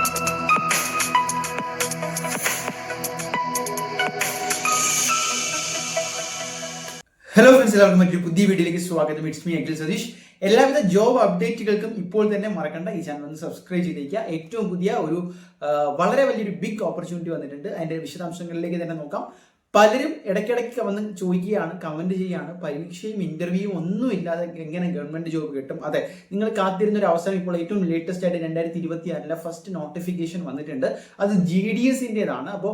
Hello friends എല്ലാവർക്കും മറ്റൊരു പുതിയ വീഡിയോയിലേക്ക് സ്വാഗതം. ഇറ്റ്സ് മീ അഖിൽ സതീഷ് എല്ലാവിധ ജോബ് അപ്ഡേറ്റുകൾക്കും ഇപ്പോൾ തന്നെ മറക്കണ്ട ഈ ചാനൽ ഒന്ന് സബ്സ്ക്രൈബ് ചെയ്തേക്കുക. ഏറ്റവും പുതിയ ഒരു വളരെ വലിയൊരു ബിഗ് ഓപ്പർച്യൂണിറ്റി വന്നിട്ടുണ്ട്. അതിന്റെ വിശദാംശങ്ങളിലേക്ക് തന്നെ നോക്കാം. പലരും ഇടയ്ക്കിടയ്ക്ക് വന്ന് ചോദിക്കുകയാണ് കമന്റ് ചെയ്യുകയാണ്. പരീക്ഷയും ഇന്റർവ്യൂവും ഒന്നും ഇല്ലാതെ എങ്ങനെ ഗവൺമെന്റ് ജോബ് കിട്ടും? അതെ നിങ്ങൾ കാത്തിരുന്ന ഒരു അവസരം ഇപ്പോൾ ഏറ്റവും ലേറ്റസ്റ്റ് ആയിട്ട് രണ്ടായിരത്തി ഇരുപത്തി ആറിലെ ഫസ്റ്റ് നോട്ടിഫിക്കേഷൻ വന്നിട്ടുണ്ട്. അത് ജി ഡി എസിന്റെതാണ് അപ്പോൾ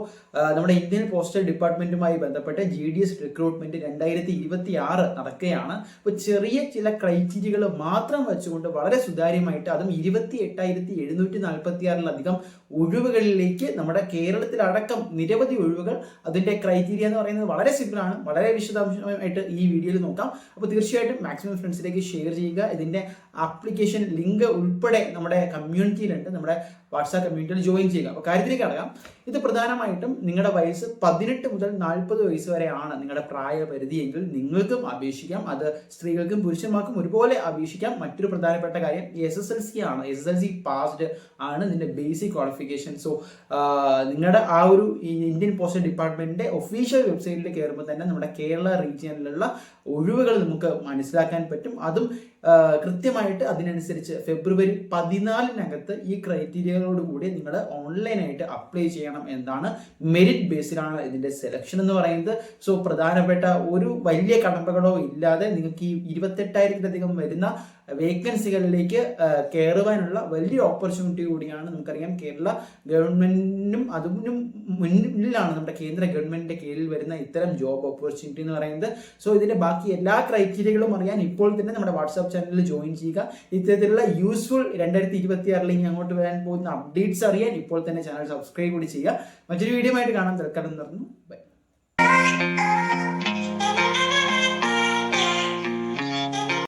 നമ്മുടെ ഇന്ത്യൻ പോസ്റ്റൽ ഡിപ്പാർട്ട്മെന്റുമായി ബന്ധപ്പെട്ട് ജി ഡി എസ് റിക്രൂട്ട്മെന്റ് രണ്ടായിരത്തി ഇരുപത്തി ആറ് നടക്കുകയാണ്. അപ്പോൾ ചെറിയ ചില ക്രൈറ്റീരിയകൾ മാത്രം വെച്ചുകൊണ്ട് വളരെ സുതാര്യമായിട്ട് അതും ഇരുപത്തി എട്ടായിരത്തി എഴുന്നൂറ്റി നാൽപ്പത്തി ആറിലധികം ഒഴിവുകളിലേക്ക് നമ്മുടെ കേരളത്തിലടക്കം നിരവധി ഒഴിവുകൾ അതിന്റെ ക്രൈറ്റീരിയ എന്ന് പറയുന്നത് വളരെ സിമ്പിൾ ആണ്. വളരെ വിശദാംശമായിട്ട് ഈ വീഡിയോയിൽ നോക്കാം. അപ്പോൾ തീർച്ചയായിട്ടും മാക്സിമം ഫ്രണ്ട്സിലേക്ക് ഷെയർ ചെയ്യുക. ഇതിന്റെ ആപ്ലിക്കേഷൻ ലിങ്ക് ഉൾപ്പെടെ നമ്മുടെ കമ്മ്യൂണിറ്റിയിലുണ്ട് നമ്മുടെ വാട്സാപ്പ് കമ്മ്യൂണിറ്റിയിൽ ജോയിൻ ചെയ്യുക. അപ്പോൾ കാര്യത്തിലേക്ക് അടക്കാം ഇത് പ്രധാനമായിട്ടും നിങ്ങളുടെ വയസ്സ് പതിനെട്ട് മുതൽ നാൽപ്പത് വയസ്സ് വരെയാണ് നിങ്ങളുടെ പ്രായപരിധിയെങ്കിൽ നിങ്ങൾക്കും അപേക്ഷിക്കാം. അത് സ്ത്രീകൾക്കും പുരുഷന്മാർക്കും ഒരുപോലെ അപേക്ഷിക്കാം. മറ്റൊരു പ്രധാനപ്പെട്ട കാര്യം എസ് എസ് എൽ സി ആണ്. S S L C passed ആണ് നിന്റെ ബേസിക് ക്വാളിഫിക്കേഷൻ സോ നിങ്ങളുടെ ആ ഒരു ഇന്ത്യൻ പോസ്റ്റൽ ഡിപ്പാർട്ട്മെന്റിന്റെ ഒഫീഷ്യൽ വെബ്സൈറ്റിൽ കയറുമ്പോൾ തന്നെ നമ്മുടെ കേരള റീജിയനിലുള്ള ഒഴിവുകൾ നമുക്ക് മനസ്സിലാക്കാൻ പറ്റും. അതും കൃത്യമായിട്ട് അതിനനുസരിച്ച് ഫെബ്രുവരി പതിനാലിനകത്ത് ഈ ക്രൈറ്റീരിയകളോട് കൂടി നിങ്ങൾ ഓൺലൈനായിട്ട് അപ്ലൈ ചെയ്യണം എന്നാണ് മെറിറ്റ് ബേസിലാണ് ഇതിന്റെ സെലക്ഷൻ എന്ന് പറയുന്നത്. സോ പ്രധാനപ്പെട്ട ഒരു വലിയ കടമ്പകളോ ഇല്ലാതെ നിങ്ങൾക്ക് ഈ ഇരുപത്തെട്ടായിരത്തിലധികം വരുന്ന വേക്കൻസികളിലേക്ക് കയറുവാനുള്ള വലിയ ഓപ്പർച്യൂണിറ്റി കൂടിയാണ് നമുക്കറിയാം. കേരള ഗവൺമെന്റിനും അതിനും മുന്നിലാണ് നമ്മുടെ കേന്ദ്ര ഗവൺമെന്റിന്റെ കീഴിൽ വരുന്ന ഇത്തരം ജോബ് ഓപ്പർച്യൂണിറ്റി എന്ന് പറയുന്നത്. സോ ഇതിന്റെ ബാക്കി എല്ലാ ക്രൈറ്റീരിയകളും അറിയാൻ ഇപ്പോൾ തന്നെ നമ്മുടെ വാട്സാപ്പ് ചാനലിൽ ജോയിൻ ചെയ്യുക. ഇത്തരത്തിലുള്ള യൂസ്ഫുൾ രണ്ടായിരത്തി ഇരുപത്തി ആറിൽ ഇനി അങ്ങോട്ട് വരാൻ പോകുന്ന അപ്ഡേറ്റ്സ് അറിയാൻ ഇപ്പോൾ തന്നെ ചാനൽ സബ്സ്ക്രൈബ് കൂടി ചെയ്യുക. മറ്റൊരു വീഡിയോ ആയിട്ട് കാണാൻ തിരക്കാൻ പറഞ്ഞു ബൈ